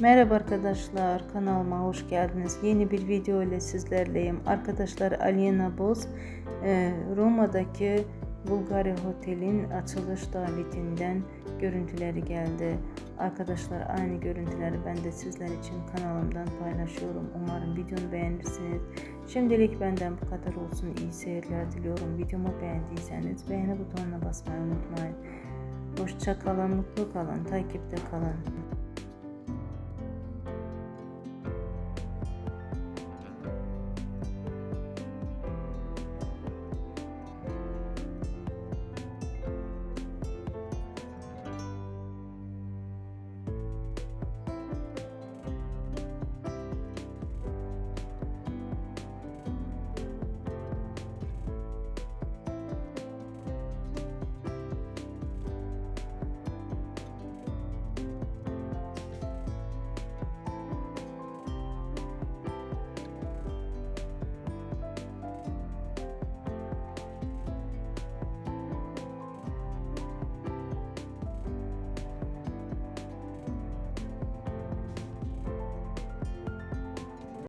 Merhaba arkadaşlar kanalıma hoş geldiniz. Yeni bir video ile sizlerleyim. Arkadaşlar Alina Boz e, Roma'daki Bulgari Hotel'in açılış davetinden görüntüleri geldi. Arkadaşlar aynı görüntüleri ben de sizler için kanalımdan paylaşıyorum. Umarım videomu beğenirsiniz. Şimdilik benden bu kadar olsun. İyi seyirler diliyorum. Videomu beğendiyseniz beğeni butonuna basmayı unutmayın. Hoşça kalın, mutlu kalın, takipte kalın.